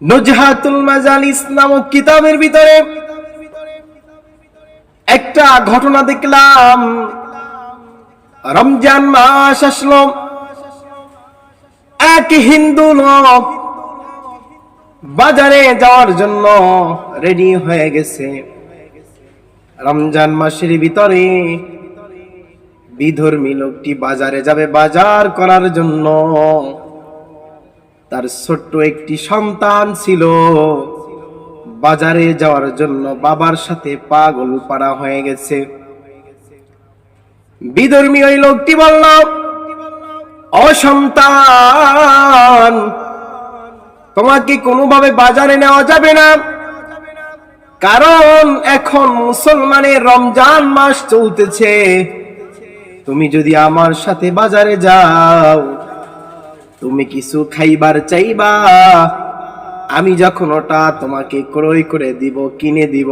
নজহাতুল মাজালিস নামক কিতাবের ভিতরে একটা ঘটনা দেখলাম। রমজান মাস আসলো। এক হিন্দু লোক বাজারে যাওয়ার জন্য রেডি হয়ে গেছে। রমজান মাসের ভিতরে বিধর্মী লোকটি বাজারে যাবে বাজার করার জন্য। তার ছোট্ট একটি সন্তান ছিল। বাজারে যাওয়ার জন্য বাবার সাথে পাগল পাড়া হয়ে গেছে। বিধর্মী ওই লোকটি বলল অসন্তান তোমাকে কোনোভাবে বাজারে নেওয়া যাবে না। কারণ এখন মুসলমানের রমজান মাস চলতেছে। তুমি যদি আমার সাথে বাজারে যাও তুমি কিছু খাইবার চাইবা? আমি যখন ওটা তোমাকে ক্রয় করে দিব, কিনে দিব,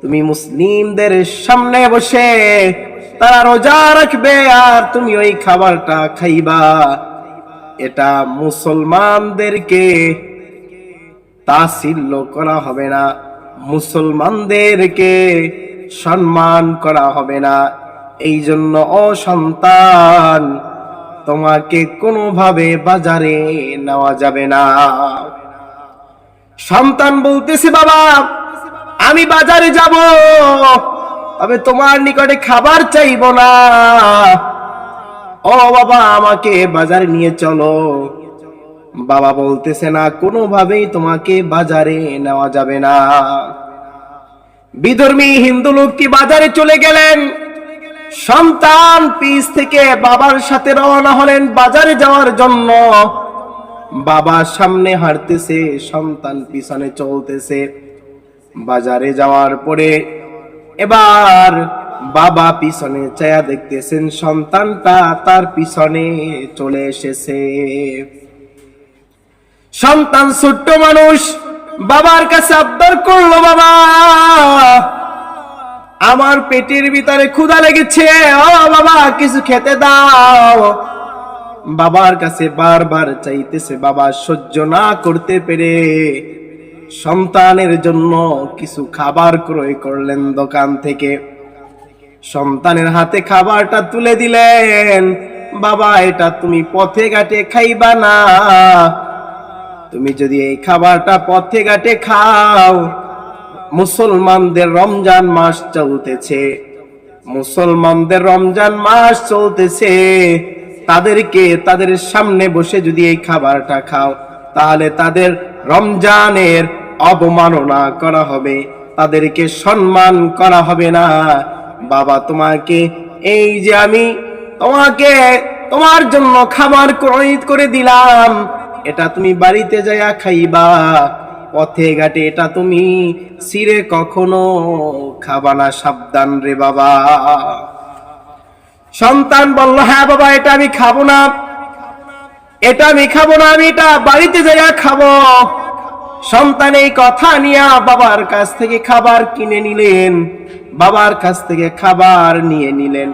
তুমি মুসলিমদের সামনে বসে তারা রোজা রাখবে আর তুমি ওই খাবারটা খাইবা। এটা মুসলমানদেরকে তাসিল্য করা হবে না। মুসলমানদেরকে সম্মান করা হবে না। এই জন্য অসন্তান তোমাকে কোনোভাবে বাজারে নেওয়া যাবে না। সন্তান বলতেছে, বাবা, আমি বাজারে যাব, তবে তোমার নিকটে খাবার চাইব না। ও বাবা, আমাকে বাজারে নিয়ে চলো। বাবা বলতেছে, না, কোনোভাবেই তোমাকে বাজারে নেওয়া যাবে না। বিধর্মী হিন্দু লোকটি বাজারে চলে গেলেন? সন্তান পিস থেকে বাবার সাথে রওনা হলেন বাজারে যাওয়ার জন্য। বাবা সামনে হাঁটতেছে, সন্তান পিছনে চলতেছে। বাজারে যাওয়ার পরে এবার বাবা পিছনে চায়া দেখতেছেন, সন্তানটা তার পিছনে চলে এসেছে। সন্তান ছোট্ট মানুষ, বাবার কাছে আবদার করল বাবা। আমার পেটের ভিতরে ক্ষুধা লেগেছে। ও বাবা, কিছু খেতে দাও। বাবার কাছে বারবার চাইতেছে, বাবা, সহ্য না করতে পেরে সন্তানের জন্য কিছু খাবার ক্রয় করলেন দোকান থেকে। সন্তানের হাতে খাবারটা তুলে দিলেন। বাবা, এটা তুমি পথে ঘাটে খাইবা না। তুমি যদি এই খাবারটা পথে ঘাটে খাও মুসলমানদের রমজান মাস চলতেছে। মুসলমানদের রমজান মাস চলতেছে। তাদেরকে তাদের সামনে বসে যদি এই খাবারটা খাও, তাহলে তাদের রমজানের অবমাননা করা হবে, তাদেরকে সম্মান করা হবে না। বাবা, তোমাকে এই যে আমি তোমাকে তোমার জন্য খাবার ক্রয় করে দিলাম, এটা তুমি বাড়িতে যাইয়া খাইবা। পথে ঘাটে, এটা তুমি সিরে কখনো খাবা না, সাবধান রে বাবা। সন্তান বলল হ্যাঁ বাবা, এটা আমি খাব না। এটা আমি খাব না, আমি এটা বাড়িতে যাইয়া খাব। সন্তান এই কথা নিয়ে বাবার কাছ থেকে খাবার কিনে নিলেন। বাবার কাছ থেকে খাবার নিয়ে নিলেন।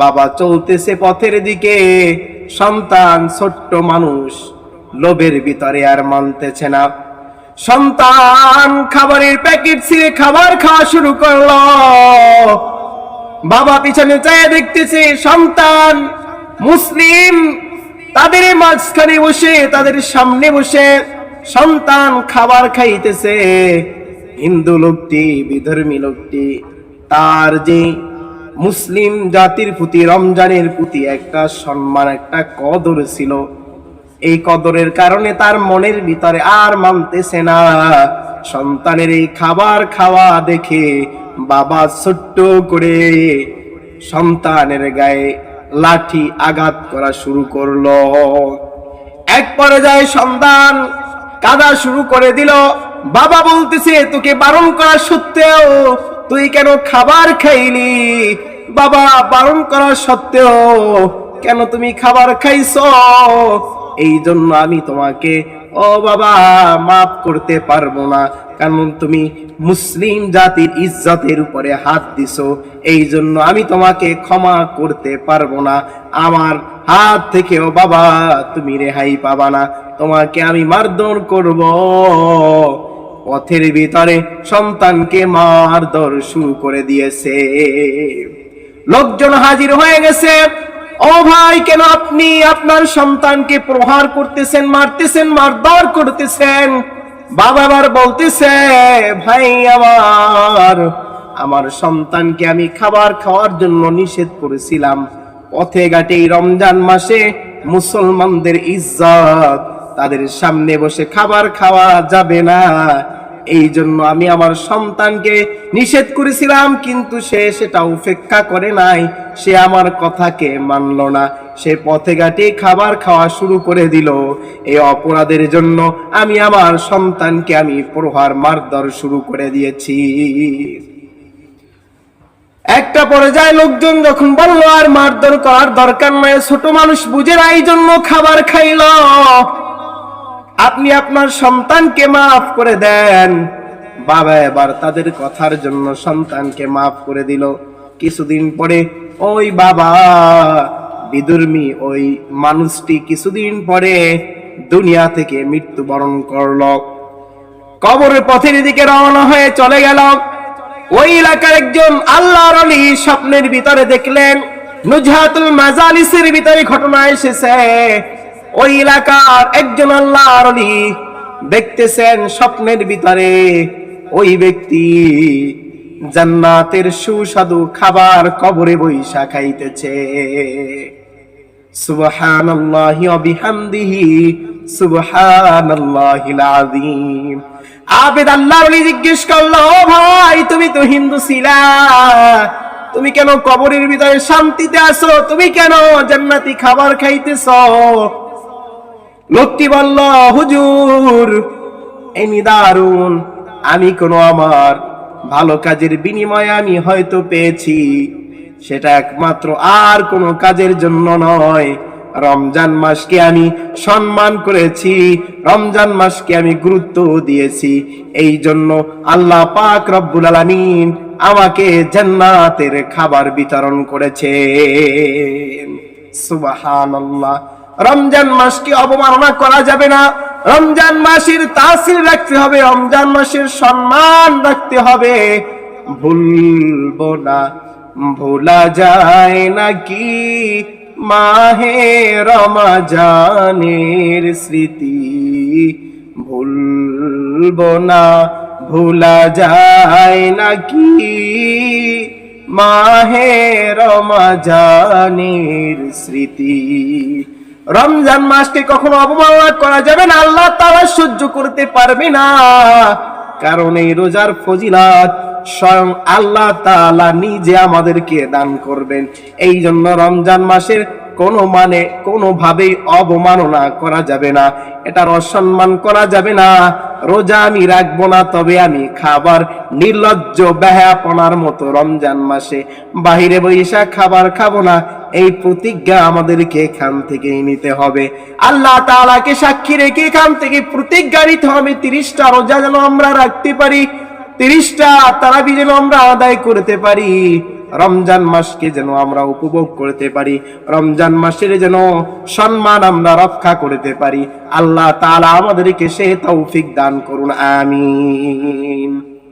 বাবা চলতেছে পথের দিকে। সন্তান ছোট্ট মানুষ, লোভের ভিতরে আর মানতেছে না। সন্তান খাবারের প্যাকেট ছিঁড়ে খাবার খাওয়া শুরু করল। বাবা পিছনে চায় দেখতেছে সন্তান মুসলিম, তাদের মাঝখানে বসে, তাদের সামনে বসে সন্তান খাবার খাইতেছে। হিন্দু লোকটি, বিধর্মী লোকটি, তার যে মুসলিম জাতির প্রতি রমজানের প্রতি একটা সম্মান, একটা কদর ছিল। এই কদরের কারণে তার মনের ভিতরে আর মানতেছে না। সন্তানের এই খাবার খাওয়া দেখে বাবা ছোট্ট করে সন্তানের গায়ে লাঠি আঘাত করা শুরু করল। এক পর্যায়ে সন্তান কাদা শুরু করে দিল। বাবা বলতেছে, তোকে বারণ করা সত্ত্বেও তুই কেন খাবার খাইলি? বাবা, বারণ করা সত্ত্বেও কেন তুমি খাবার খাইছো? এই জন্য আমি তোমাকে, ও বাবা, মাফ করতে পারব না। কারণ তুমি মুসলিম জাতির ইজ্জতের উপরে হাত দিছো। এই জন্য আমি তোমাকে ক্ষমা করতে পারব না। আমার হাত থেকেও বাবা, তুমি রেহাই পাবা না। তোমাকে আমি মারধর করব। পথের ভিতরে সন্তানকে মারধর শুরু করে দিয়েছে। লোকজন হাজির হয়ে গেছে। ও ভাই, কেন আপনি আপনার সন্তানকে প্রহার করতেছেন, মারতেছেন, মারধর করতেছেন? বাবা আবার বলতেছে, ভাই, আমার আমার সন্তানকে আমি খাবার খাওয়ার জন্য নিষেধ করেছিলাম। পথে ঘাটে রমজান মাসে মুসলমানদের ইজ্জত, তাদের সামনে বসে খাবার খাওয়া যাবে না। এই জন্য আমি আমার সন্তানকে নিষেধ করেছিলাম, কিন্তু সে সেটা উপেক্ষা করে নাই। সে আমার কথাকে মানল না। সে পথে ঘাটে খাবার খাওয়া শুরু করে দিল। এই অপরাধের জন্য আমি আমার সন্তানকে আমি প্রহার মারধর শুরু করে দিয়েছি। একটা পর্যায়ে লোকজন যখন বলল, আর মারধর করার দরকার নাই, ছোট মানুষ বুঝে না এই জন্য খাবার খাইল। আপনি আপনার সন্তানকে মাফ করে দেন। বাবা এবার তাদের কথার জন্য সন্তানকে মাফ করে দিল। কিছুদিন পরে ওই বাবা, বিদুর্মী ওই মানুষটি কিছুদিন পরে দুনিয়া থেকে মৃত্যুবরণ করল। কবরের পথের দিকে রওনা হয়ে চলে গেল। ওই এলাকার একজন আল্লাহর আলী স্বপ্নের ভিতরে দেখলেন, নুজহাতুল মাজালিসের ভিতরে ঘটনা এসেছে। ওই এলাকার একজন আল্লাহর আলী দেখতেছেন স্বপ্নের ভিতরে। ওই ব্যক্তি জান্নাতের সুস্বাদু খাবার কবরে বৈশা খাইতেছে। সুবহানাল্লাহি ওয়া বিহামদিহি, সুবহানাল্লাহিল আযীম। আবেদ আল্লাহর ওলি জিজ্ঞেস করল, ও ভাই, তুমি তো হিন্দু ছিলা। তুমি কেন কবরের ভিতরে শান্তিতে আছো? তুমি কেন জান্নাতি খাবার খাইতেছ? লোকটি বলল, হুজুর এনি দারুণ আমি কোনো আমার ভালো কাজের বিনিময়ে আমি হয়তো পেয়েছি। সেটা একমাত্র আর কোনো কাজের জন্য নয়। রমজান মাসকে আমি সম্মান করেছি। রমজান মাসকে আমি গুরুত্ব দিয়েছি। এই জন্য আল্লাহ পাক রব্বুল আলামিন আমাকে জান্নাতের খাবার বিতরণ করেছে সুবহানাল্লাহ। রমজান মাসকে অবমাননা করা যাবে না। রমজান মাসের তাসির রাখতে হবে, রমজান মাসের সম্মান রাখতে হবে। ভুলবো না, ভোলা যায় নাকি মাহে রমাজানের স্মৃতি? ভুলবো না, ভোলা যায় নাকি মাহে রমাজানের স্মৃতি? রমজান মাসকে কখনো অবমাননা করা যাবে না। আল্লাহ তারা সহ্য করতে পারবে না। কারণ এই রোজার ফজিলাত স্বয়ং আল্লাহ তালা নিজে আমাদেরকে দান করবেন। এই জন্য রমজান মাসের কোনো মানে কোনোভাবেই অবমাননা করা যাবে না। এটার অসম্মান করা যাবে না। রোজা আমি রাখব না, তবে আমি খাবার নির্লজ্জ ব্যাহাপনার মতো রমজান মাসে বাহিরে বৈশা খাবার খাব না। এই প্রতিজ্ঞা আমাদেরকে এখান থেকেই নিতে হবে। আল্লাহ তালাকে সাক্ষী রেখে এখান থেকে প্রতিজ্ঞা নিতে হবে তিরিশটা রোজা যেন আমরা রাখতে পারি। তিরিশটা তারাবি যেন আমরা আদায় করতে পারি। রমজান মাসকে যেন আমরা উপভোগ করতে পারি। রমজান মাসের যেন সম্মান আমরা রক্ষা করতে পারি। আল্লাহ তালা আমাদেরকে সে তৌফিক দান করুন, আমিন।